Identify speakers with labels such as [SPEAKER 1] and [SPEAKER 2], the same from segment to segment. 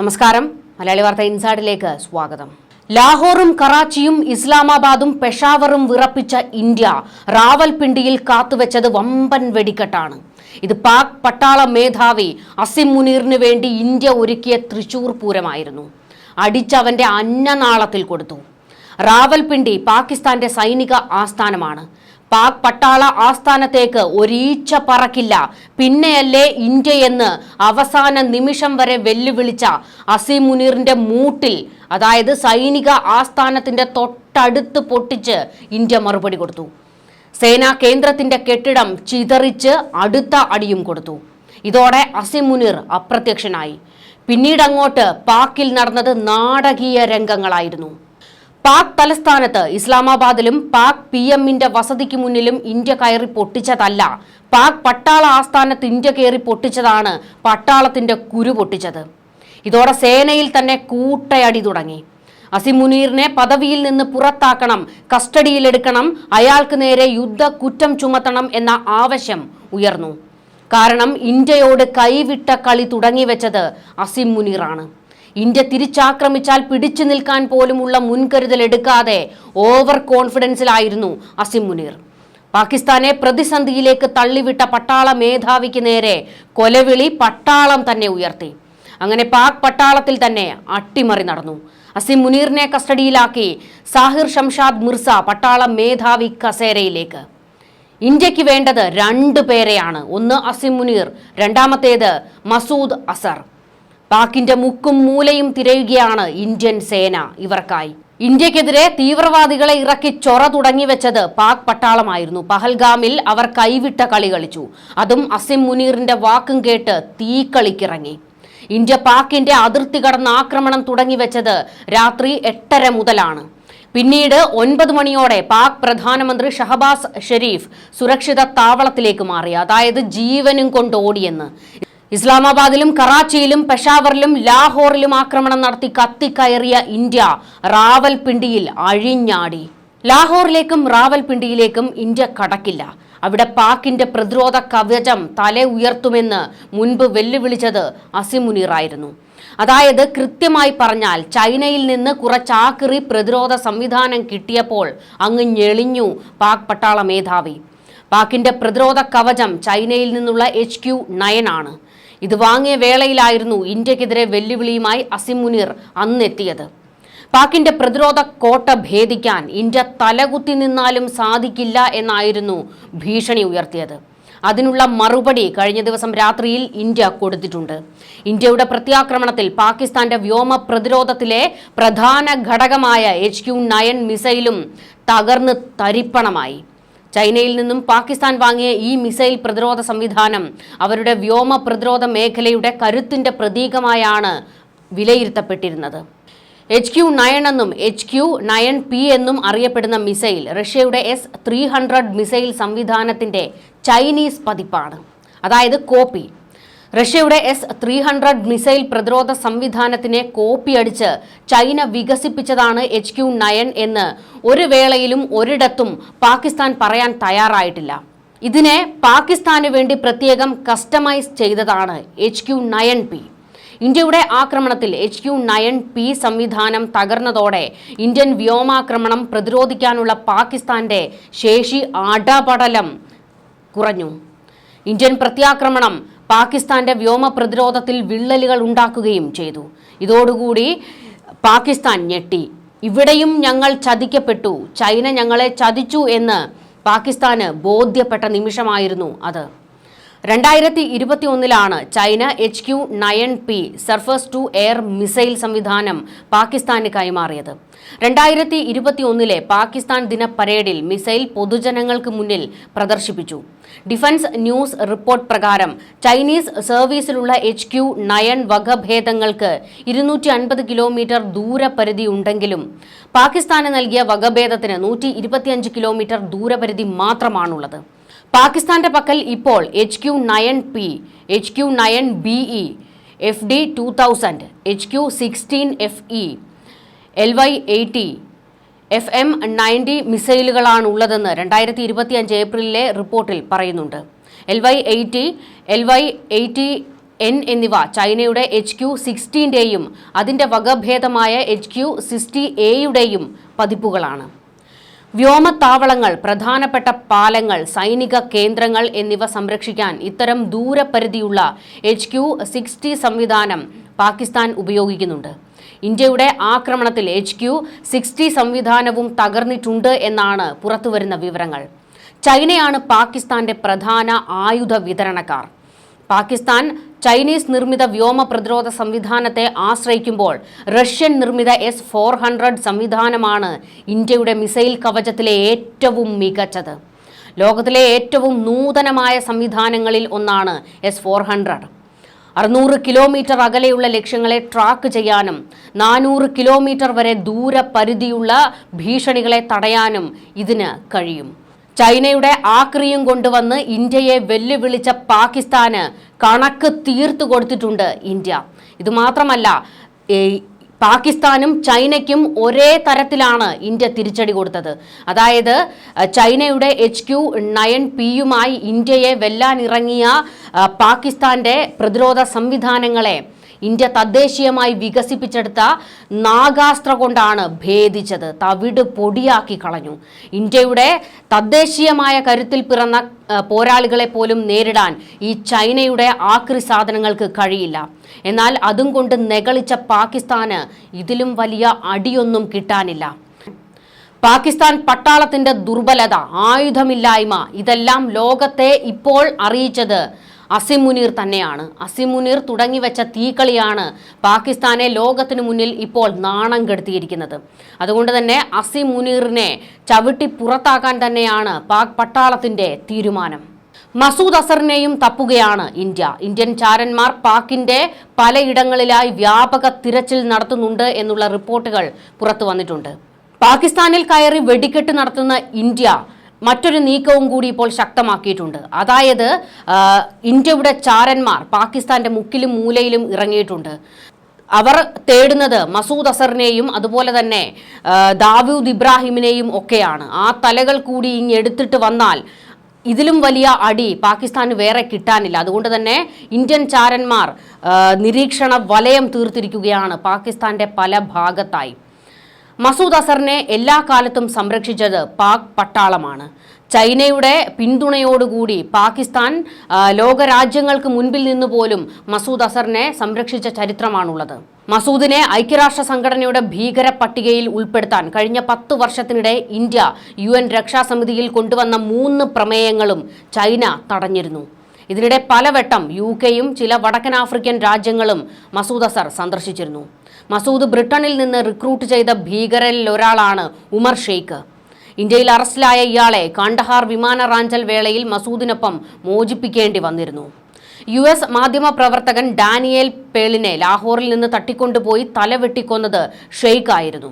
[SPEAKER 1] നമസ്കാരം മലയാളി വാർത്ത ഇൻസൈഡിലേക്ക് സ്വാഗതം ലാഹോറും കറാച്ചിയും ഇസ്ലാമാബാദും പെഷാവറും വിറപ്പിച്ച ഇന്ത്യ റാവൽപിണ്ടിയിൽ കാത്തുവെച്ചത് വമ്പൻ വെടിക്കെട്ടാണ് ഇത് പാക് പട്ടാള മേധാവി അസിം മുനീറിന് വേണ്ടി ഇന്ത്യ ഒരുക്കിയ തൃശൂർ പൂരമായിരുന്നു അടിച്ചവന്റെ അന്നനാളത്തിൽ കൊടുത്തു റാവൽപിണ്ടി പാകിസ്ഥാന്റെ സൈനിക ആസ്ഥാനമാണ് പാക് പട്ടാള ആസ്ഥാനത്തേക്ക് ഒരീച്ച പറക്കില്ല പിന്നെയല്ലേ ഇന്ത്യയെന്ന് അവസാന നിമിഷം വരെ വെല്ലുവിളിച്ച അസീം മുനീറിന്റെ മൂട്ടിൽ അതായത് സൈനിക ആസ്ഥാനത്തിന്റെ തൊട്ടടുത്ത് പൊട്ടിച്ച് ഇന്ത്യ മറുപടി കൊടുത്തു സേനാ കേന്ദ്രത്തിന്റെ കെട്ടിടം ചിതറിച്ച് അടുത്ത അടിയും കൊടുത്തു ഇതോടെ അസീം മുനീർ അപ്രത്യക്ഷനായി പിന്നീട് അങ്ങോട്ട് പാക്കിൽ നടന്നത് നാടകീയ രംഗങ്ങളായിരുന്നു പാക് തലസ്ഥാനത്ത് ഇസ്ലാമാബാദിലും പാക് പി എമ്മിന്റെ വസതിക്ക് മുന്നിലും ഇന്ത്യ കയറി പൊട്ടിച്ചതല്ല പാക് പട്ടാള ആസ്ഥാനത്ത് ഇന്ത്യ കയറി പൊട്ടിച്ചതാണ് പട്ടാളത്തിന്റെ കുരു പൊട്ടിച്ചത് ഇതോടെ സേനയിൽ തന്നെ കൂട്ടയടി തുടങ്ങി അസിമുനീറിനെ പദവിയിൽ നിന്ന് പുറത്താക്കണം കസ്റ്റഡിയിലെടുക്കണം അയാൾക്ക് നേരെ യുദ്ധ കുറ്റം ചുമത്തണം എന്ന ആവശ്യം ഉയർന്നു കാരണം ഇന്ത്യയോട് കൈവിട്ട കളി തുടങ്ങിവെച്ചത് അസിം മുനീറാണ് ഇന്ത്യ തിരിച്ചാക്രമിച്ചാൽ പിടിച്ചു നിൽക്കാൻ പോലുമുള്ള മുൻകരുതൽ എടുക്കാതെ ഓവർ കോൺഫിഡൻസിലായിരുന്നു അസിം മുനീർ പാകിസ്ഥാനെ പ്രതിസന്ധിയിലേക്ക് തള്ളിവിട്ട പട്ടാള മേധാവിക്ക് നേരെ കൊലവിളി പട്ടാളം തന്നെ ഉയർത്തി അങ്ങനെ പാക് പട്ടാളത്തിൽ തന്നെ അട്ടിമറി നടന്നു അസിം മുനീറിനെ കസ്റ്റഡിയിലാക്കി സാഹിർ ഷംഷാദ് മിർസ പട്ടാള മേധാവി കസേരയിലേക്ക് ഇന്ത്യക്ക് വേണ്ടത് രണ്ട് പേരെയാണ് ഒന്ന് അസിം മുനീർ രണ്ടാമത്തേത് മസൂദ് അസർ പാക്കിന്റെ മുക്കും മൂലയും തിരയുകയാണ് ഇന്ത്യൻ സേന ഇവർക്കായി ഇന്ത്യക്കെതിരെ തീവ്രവാദികളെ ഇറക്കി ചൊറ തുടങ്ങിവെച്ചത് പാക് പട്ടാളമായിരുന്നു പഹൽഗാമിൽ അവർ കൈവിട്ട കളി കളിച്ചു അതും അസിം മുനീറിന്റെ വാക്കും കേട്ട് തീക്കളിക്കിറങ്ങി ഇന്ത്യ പാക്കിന്റെ അതിർത്തി കടന്ന ആക്രമണം തുടങ്ങിവെച്ചത് രാത്രി എട്ടര മുതലാണ് പിന്നീട് ഒൻപത് മണിയോടെ പാക് പ്രധാനമന്ത്രി ഷഹബാസ് ഷെരീഫ് സുരക്ഷിത താവളത്തിലേക്ക് മാറി അതായത് ജീവനും കൊണ്ടോടിയെന്ന് ഇസ്ലാമാബാദിലും കറാച്ചിയിലും പെഷാവറിലും ലാഹോറിലും ആക്രമണം നടത്തി കത്തിക്കയറിയ ഇന്ത്യ റാവൽപിണ്ടിയിൽ അഴിഞ്ഞാടി ലാഹോറിലേക്കും റാവൽപിണ്ടിയിലേക്കും ഇന്ത്യ കടക്കില്ല അവിടെ പാക്കിന്റെ പ്രതിരോധ കവചം തല ഉയർത്തുമെന്ന് മുൻപ് വെല്ലുവിളിച്ചത് അസിമുനീറായിരുന്നു അതായത് കൃത്യമായി പറഞ്ഞാൽ ചൈനയിൽ നിന്ന് കുറച്ചാക്കിറി പ്രതിരോധ സംവിധാനം കിട്ടിയപ്പോൾ അങ്ങ് ഞെളിഞ്ഞു പാക് പട്ടാള മേധാവി പാക്കിന്റെ പ്രതിരോധ കവചം ചൈനയിൽ നിന്നുള്ള എച്ച് ക്യു നയനാണ് ആണ് ഇത് വാങ്ങിയ വേളയിലായിരുന്നു ഇന്ത്യക്കെതിരെ വെല്ലുവിളിയുമായി അസിം മുനീർ അന്നെത്തിയത് പാക്കിന്റെ പ്രതിരോധ കോട്ട ഭേദിക്കാൻ ഇന്ത്യ തലകുത്തി നിന്നാലും സാധിക്കില്ല എന്നായിരുന്നു ഭീഷണി ഉയർത്തിയത് അതിനുള്ള മറുപടി കഴിഞ്ഞ ദിവസം രാത്രിയിൽ ഇന്ത്യ കൊടുത്തിട്ടുണ്ട് ഇന്ത്യയുടെ പ്രത്യാക്രമണത്തിൽ പാകിസ്ഥാന്റെ വ്യോമ പ്രതിരോധത്തിലെ പ്രധാന ഘടകമായ എച്ച് ക്യു നയൻ മിസൈലും തകർന്ന് തരിപ്പണമായി ചൈനയിൽ നിന്നും പാകിസ്ഥാൻ വാങ്ങിയ ഈ മിസൈൽ പ്രതിരോധ സംവിധാനം അവരുടെ വ്യോമ പ്രതിരോധ മേഖലയുടെ കരുത്തിന്റെ പ്രതീകമായാണ് വിലയിരുത്തപ്പെട്ടിരുന്നത് എച്ച് ക്യു നയൻ എന്നും എച്ച് ക്യു നയൻ പി എന്നും അറിയപ്പെടുന്ന മിസൈൽ റഷ്യയുടെ എസ് ത്രീ ഹൺഡ്രഡ് മിസൈൽ സംവിധാനത്തിന്റെ ചൈനീസ് പതിപ്പാണ് അതായത് കോപ്പി റഷ്യയുടെ എസ് ത്രീ ഹൺഡ്രഡ് മിസൈൽ പ്രതിരോധ സംവിധാനത്തിനെ കോപ്പിയടിച്ച് ചൈന വികസിപ്പിച്ചതാണ് എച്ച് ക്യു നയൻ എന്ന് ഒരു വേളയിലും ഒരിടത്തും പാകിസ്ഥാൻ പറയാൻ തയ്യാറായിട്ടില്ല ഇതിനെ പാകിസ്ഥാന് വേണ്ടി പ്രത്യേകം കസ്റ്റമൈസ് ചെയ്തതാണ് എച്ച് ക്യു നയൻ പി ഇന്ത്യയുടെ ആക്രമണത്തിൽ എച്ച് ക്യു നയൻ പി സംവിധാനം തകർന്നതോടെ ഇന്ത്യൻ വ്യോമാക്രമണം പ്രതിരോധിക്കാനുള്ള പാകിസ്ഥാന്റെ ശേഷി അടപടലം കുറഞ്ഞു ഇന്ത്യൻ പ്രത്യാക്രമണം പാകിസ്ഥാന്റെ വ്യോമ പ്രതിരോധത്തിൽ വിള്ളലുകൾ ഉണ്ടാക്കുകയും ചെയ്തു ഇതോടുകൂടി പാകിസ്ഥാൻ ഞെട്ടി ഇവിടെയും ഞങ്ങൾ ചതിക്കപ്പെട്ടു ചൈന ഞങ്ങളെ ചതിച്ചു എന്ന് പാകിസ്ഥാന് ബോധ്യപ്പെട്ട നിമിഷമായിരുന്നു അത് രണ്ടായിരത്തി ഇരുപത്തി ഒന്നിലാണ് China H Q nine P surface to air missile സംവിധാനം പാകിസ്ഥാന് കൈമാറിയത് രണ്ടായിരത്തി ഇരുപത്തി ഒന്നിലെ പാകിസ്ഥാൻ ദിന പരേഡിൽ മിസൈൽ പൊതുജനങ്ങൾക്ക് മുന്നിൽ പ്രദർശിപ്പിച്ചു ഡിഫൻസ് ന്യൂസ് റിപ്പോർട്ട് പ്രകാരം ചൈനീസ് സർവീസിലുള്ള എച്ച് ക്യു നയൻ വകഭേദങ്ങൾക്ക് ഇരുന്നൂറ്റി അൻപത് കിലോമീറ്റർ ദൂരപരിധി ഉണ്ടെങ്കിലും പാകിസ്ഥാന് നൽകിയ വകഭേദത്തിന് നൂറ്റി ഇരുപത്തിയഞ്ച് കിലോമീറ്റർ ദൂരപരിധി മാത്രമാണുള്ളത് പാകിസ്ഥാന്റെ പക്കൽ ഇപ്പോൾ H Q nine P H Q nine BE F D two thousand H Q sixteen F E L Y eighty F M ninety മിസൈലുകളാണ് ഉള്ളതെന്ന് രണ്ടായിരത്തി ഇരുപത്തി അഞ്ച് ഏപ്രിലിലെ റിപ്പോർട്ടിൽ പറയുന്നുണ്ട് L Y eighty L Y eighty N എന്നിവ ചൈനയുടെ എച്ച് ക്യു സിക്സ്റ്റീൻ്റെയും അതിൻ്റെ വകഭേദമായ എച്ച് ക്യു സിക്സ്റ്റി എയുടെയും പതിപ്പുകളാണ് വ്യോമത്താവളങ്ങൾ പ്രധാനപ്പെട്ട പാലങ്ങൾ സൈനിക കേന്ദ്രങ്ങൾ എന്നിവ സംരക്ഷിക്കാൻ ഇത്തരം ദൂരപരിധിയുള്ള എച്ച് ക്യു സിക്സ്റ്റി സംവിധാനം പാകിസ്ഥാൻ ഉപയോഗിക്കുന്നുണ്ട് ഇന്ത്യയുടെ ആക്രമണത്തിൽ എച്ച് ക്യു സിക്സ്റ്റി സംവിധാനവും തകർന്നിട്ടുണ്ട് എന്നാണ് പുറത്തുവരുന്ന വിവരങ്ങൾ ചൈനയാണ് പാകിസ്ഥാന്റെ പ്രധാന ആയുധ വിതരണക്കാർ പാകിസ്ഥാൻ ചൈനീസ് നിർമ്മിത വ്യോമ പ്രതിരോധ സംവിധാനത്തെ ആശ്രയിക്കുമ്പോൾ റഷ്യൻ നിർമ്മിത എസ് ഫോർ ഹൺഡ്രഡ് സംവിധാനമാണ് ഇന്ത്യയുടെ മിസൈൽ കവചത്തിലെ ഏറ്റവും മികച്ചത് ലോകത്തിലെ ഏറ്റവും നൂതനമായ സംവിധാനങ്ങളിൽ ഒന്നാണ് എസ് ഫോർ ഹൺഡ്രഡ് അറുന്നൂറ് കിലോമീറ്റർ അകലെയുള്ള ലക്ഷ്യങ്ങളെ ട്രാക്ക് ചെയ്യാനും നാനൂറ് കിലോമീറ്റർ വരെ ദൂരപരിധിയുള്ള ഭീഷണികളെ തടയാനും ഇതിന് കഴിയും ചൈനയുടെ ആക്രിയും കൊണ്ടുവന്ന് ഇന്ത്യയെ വെല്ലുവിളിച്ച പാകിസ്ഥാന് കണക്ക് തീർത്തു കൊടുത്തിട്ടുണ്ട് ഇന്ത്യ ഇതുമാത്രമല്ല പാകിസ്ഥാനും ചൈനയ്ക്കും ഒരേ തരത്തിലാണ് ഇന്ത്യ തിരിച്ചടി കൊടുത്തത് അതായത് ചൈനയുടെ എച്ച് ക്യു നയൻ പിയുമായി ഇന്ത്യയെ വെല്ലാനിറങ്ങിയ പാകിസ്ഥാന്റെ പ്രതിരോധ സംവിധാനങ്ങളെ ഇന്ത്യ തദ്ദേശീയമായി വികസിപ്പിച്ചെടുത്ത നാഗാസ്ത്ര കൊണ്ടാണ് ഭേദിച്ചത് തവിട് പൊടിയാക്കി കളഞ്ഞു ഇന്ത്യയുടെ തദ്ദേശീയമായ കരുത്തിൽ പിറന്ന പോരാളികളെ പോലും നേരിടാൻ ഈ ചൈനയുടെ ആക്രി സാധനങ്ങൾക്ക് കഴിയില്ല എന്നാൽ അതും കൊണ്ട് നെകളിച്ച പാകിസ്ഥാന് ഇതിലും വലിയ അടിയൊന്നും കിട്ടാനില്ല പാകിസ്ഥാൻ പട്ടാളത്തിന്റെ ദുർബലത ആയുധമില്ലായ്മ ഇതെല്ലാം ലോകത്തെ ഇപ്പോൾ അറിയിച്ചത് അസിം മുനീർ തന്നെയാണ് അസിം മുനീർ തുടങ്ങി വെച്ച തീക്കളിയാണ് പാകിസ്ഥാനെ ലോകത്തിനു മുന്നിൽ ഇപ്പോൾ നാണം കെടുത്തിയിരിക്കുന്നത് അതുകൊണ്ട് തന്നെ അസിം മുനീറിനെ ചവിട്ടി പുറത്താക്കാൻ തന്നെയാണ് പാക് പട്ടാളത്തിന്റെ തീരുമാനം മസൂദ് അസറിനെയും തപ്പുകയാണ് ഇന്ത്യ ഇന്ത്യൻ ചാരന്മാർ പാക്കിന്റെ പലയിടങ്ങളിലായി വ്യാപക തിരച്ചിൽ നടത്തുന്നുണ്ട് എന്നുള്ള റിപ്പോർട്ടുകൾ പുറത്തു വന്നിട്ടുണ്ട് പാകിസ്ഥാനിൽ കയറി വെടിക്കെട്ട് നടത്തുന്ന ഇന്ത്യ മറ്റൊരു നീക്കവും കൂടി ഇപ്പോൾ ശക്തമാക്കിയിട്ടുണ്ട് അതായത് ഇന്ത്യയുടെ ചാരന്മാർ പാകിസ്ഥാന്റെ മുക്കിലും മൂലയിലും ഇറങ്ങിയിട്ടുണ്ട് അവർ തേടുന്നത് മസൂദ് അസറിനെയും അതുപോലെ തന്നെ ദാവൂദ് ഇബ്രാഹിമിനെയും ഒക്കെയാണ് ആ തലകൾ കൂടി ഇങ്ങ് എടുത്തിട്ട് വന്നാൽ ഇതിലും വലിയ അടി പാകിസ്ഥാന് വേറെ കിട്ടാനില്ല അതുകൊണ്ട് തന്നെ ഇന്ത്യൻ ചാരന്മാർ നിരീക്ഷണ വലയം തീർത്തിരിക്കുകയാണ് പാകിസ്ഥാന്റെ പല ഭാഗത്തായി മസൂദ് അസറിനെ എല്ലാ കാലത്തും സംരക്ഷിച്ചത് പാക് പട്ടാളമാണ് ചൈനയുടെ പിന്തുണയോടുകൂടി പാകിസ്ഥാൻ ലോകരാജ്യങ്ങൾക്ക് മുൻപിൽ നിന്ന് പോലും മസൂദ് അസറിനെ സംരക്ഷിച്ച ചരിത്രമാണുള്ളത് മസൂദിനെ ഐക്യരാഷ്ട്ര സംഘടനയുടെ ഭീകര പട്ടികയിൽ ഉൾപ്പെടുത്താൻ കഴിഞ്ഞ പത്തു വർഷത്തിനിടെ ഇന്ത്യ യു എൻ രക്ഷാസമിതിയിൽ കൊണ്ടുവന്ന മൂന്ന് പ്രമേയങ്ങളും ചൈന തടഞ്ഞിരുന്നു ഇതിനിടെ പലവട്ടം യു കെയും ചില വടക്കൻ ആഫ്രിക്കൻ രാജ്യങ്ങളും മസൂദ് അസർ സന്ദർശിച്ചിരുന്നു മസൂദ് ബ്രിട്ടനിൽ നിന്ന് റിക്രൂട്ട് ചെയ്ത ഭീകരരിൽ ഒരാളാണ് ഉമർ ഷെയ്ഖ് ഇന്ത്യയിൽ അറസ്റ്റിലായ ഇയാളെ കാണ്ടഹാർ വിമാന റാഞ്ചൽ വേളയിൽ മസൂദിനൊപ്പം മോചിപ്പിക്കേണ്ടി വന്നിരുന്നു യു എസ് മാധ്യമപ്രവർത്തകൻ ഡാനിയേൽ പേളിനെ ലാഹോറിൽ നിന്ന് തട്ടിക്കൊണ്ടുപോയി തലവെട്ടിക്കൊന്നത് ഷെയ്ഖ് ആയിരുന്നു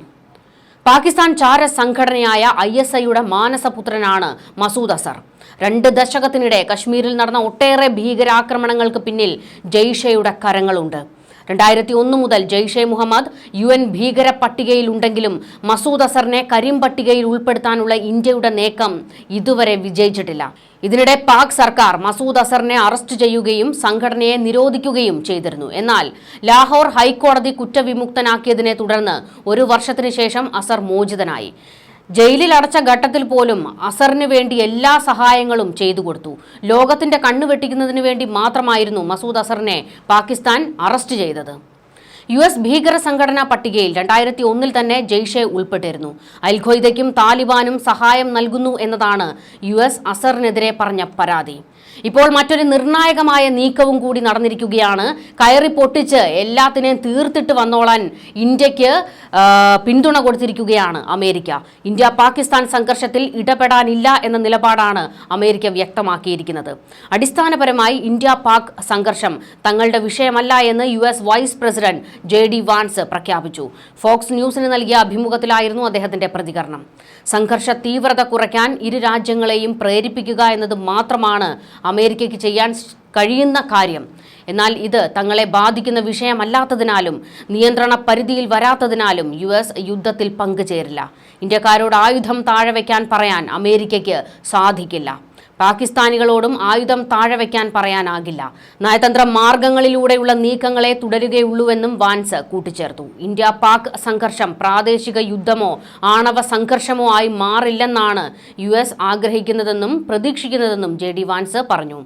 [SPEAKER 1] പാകിസ്ഥാൻ ചാര സംഘടനയായ ഐ എസ് ഐയുടെ മാനസപുത്രനാണ് മസൂദ് അസർ രണ്ട് ദശകത്തിനിടെ കശ്മീരിൽ നടന്ന ഒട്ടേറെ ഭീകരാക്രമണങ്ങൾക്ക് പിന്നിൽ ജെയ്ഷയുടെ കരങ്ങളുണ്ട് രണ്ടായിരത്തി ഒന്ന് മുതൽ ജെയ്ഷെ മുഹമ്മദ് യു എൻ ഭീകര പട്ടികയിലുണ്ടെങ്കിലും മസൂദ് അസറിനെ കരിം പട്ടികയിൽ ഉൾപ്പെടുത്താനുള്ള ഇന്ത്യയുടെ നീക്കം ഇതുവരെ വിജയിച്ചിട്ടില്ല ഇതിനിടെ പാക് സർക്കാർ മസൂദ് അസറിനെ അറസ്റ്റ് ചെയ്യുകയും സംഘടനയെ നിരോധിക്കുകയും ചെയ്തിരുന്നു എന്നാൽ ലാഹോർ ഹൈക്കോടതി കുറ്റവിമുക്തനാക്കിയതിനെ തുടർന്ന് ഒരു വർഷത്തിനു ശേഷം അസർ മോചിതനായി ജയിലിൽ അടച്ച ഘട്ടത്തിൽ പോലും അസറിന് വേണ്ടി എല്ലാ സഹായങ്ങളും ചെയ്തു കൊടുത്തു ലോകത്തിന്റെ കണ്ണു വെട്ടിക്കുന്നതിന് വേണ്ടി മാത്രമായിരുന്നു മസൂദ് അസറിനെ പാകിസ്ഥാൻ അറസ്റ്റ് ചെയ്തത് യു എസ് ഭീകര സംഘടനാ പട്ടികയിൽ രണ്ടായിരത്തി ഒന്നിൽ തന്നെ ജെയ്ഷെ ഉൾപ്പെട്ടിരുന്നു അൽഖയ്ദയ്ക്കും താലിബാനും സഹായം നൽകുന്നു എന്നതാണ് യു എസ് അസറിനെതിരെ പറഞ്ഞ പരാതി ഇപ്പോൾ മറ്റൊരു നിർണായകമായ നീക്കവും കൂടി നടന്നിരിക്കുകയാണ് കയറി പൊട്ടിച്ച് എല്ലാത്തിനെയും തീർത്തിട്ട് വന്നോളാൻ ഇന്ത്യക്ക് പിന്തുണ കൊടുത്തിരിക്കുകയാണ് അമേരിക്ക ഇന്ത്യ പാകിസ്ഥാൻ സംഘർഷത്തിൽ ഇടപെടാനില്ല എന്ന നിലപാടാണ് അമേരിക്ക വ്യക്തമാക്കിയിരിക്കുന്നത് അടിസ്ഥാനപരമായി ഇന്ത്യ പാക് സംഘർഷം തങ്ങളുടെ വിഷയമല്ല എന്ന് U S vice president J D Vance പ്രഖ്യാപിച്ചു ഫോക്സ് ന്യൂസിന് നൽകിയ അഭിമുഖത്തിലായിരുന്നു അദ്ദേഹത്തിന്റെ പ്രതികരണം സംഘർഷ തീവ്രത കുറയ്ക്കാൻ ഇരു രാജ്യങ്ങളെയും പ്രേരിപ്പിക്കുക എന്നത് മാത്രമാണ് അമേരിക്കയ്ക്ക് ചെയ്യാൻ കഴിയുന്ന കാര്യം എന്നാൽ ഇത് തങ്ങളെ ബാധിക്കുന്ന വിഷയമല്ലാത്തതിനാലും നിയന്ത്രണ പരിധിയിൽ വരാത്തതിനാലും യു എസ് യുദ്ധത്തിൽ പങ്കുചേരില്ല ഇന്ത്യക്കാരോട് ആയുധം താഴെ വയ്ക്കാൻ പറയാൻ അമേരിക്കയ്ക്ക് സാധിക്കില്ല പാകിസ്ഥാനികളോടും ആയുധം താഴെ വയ്ക്കാൻ പറയാനാകില്ല നയതന്ത്ര മാർഗങ്ങളിലൂടെയുള്ള നീക്കങ്ങളെ തുടരുകയുള്ളൂവെന്നും വാൻസ് കൂട്ടിച്ചേർത്തു ഇന്ത്യ പാക് സംഘർഷം പ്രാദേശിക യുദ്ധമോ ആണവ സംഘർഷമോ ആയി മാറില്ലെന്നാണ് യു ആഗ്രഹിക്കുന്നതെന്നും പ്രതീക്ഷിക്കുന്നതെന്നും ജെ വാൻസ് പറഞ്ഞു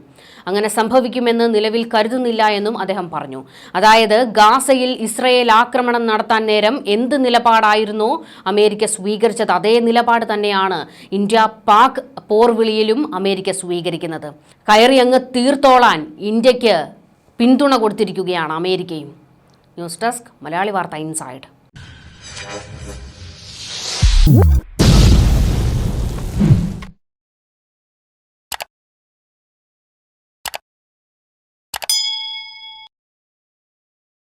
[SPEAKER 1] അങ്ങനെ സംഭവിക്കുമെന്ന് നിലവിൽ കരുതുന്നില്ല എന്നും അദ്ദേഹം പറഞ്ഞു അതായത് ഗാസയിൽ ഇസ്രയേൽ ആക്രമണം നടത്താൻ നേരം എന്ത് നിലപാടായിരുന്നോ അമേരിക്ക സ്വീകരിച്ചത് അതേ നിലപാട് തന്നെയാണ് ഇന്ത്യ പാക് പോർവിളിയിലും അമേരിക്ക സ്വീകരിക്കുന്നത് കയറി അങ്ങ് തീർത്തോളാൻ ഇന്ത്യക്ക് പിന്തുണ കൊടുത്തിരിക്കുകയാണ് അമേരിക്കയും ന്യൂസ് ഡെസ്ക് മലയാളി വാർത്ത ഇൻസൈഡ്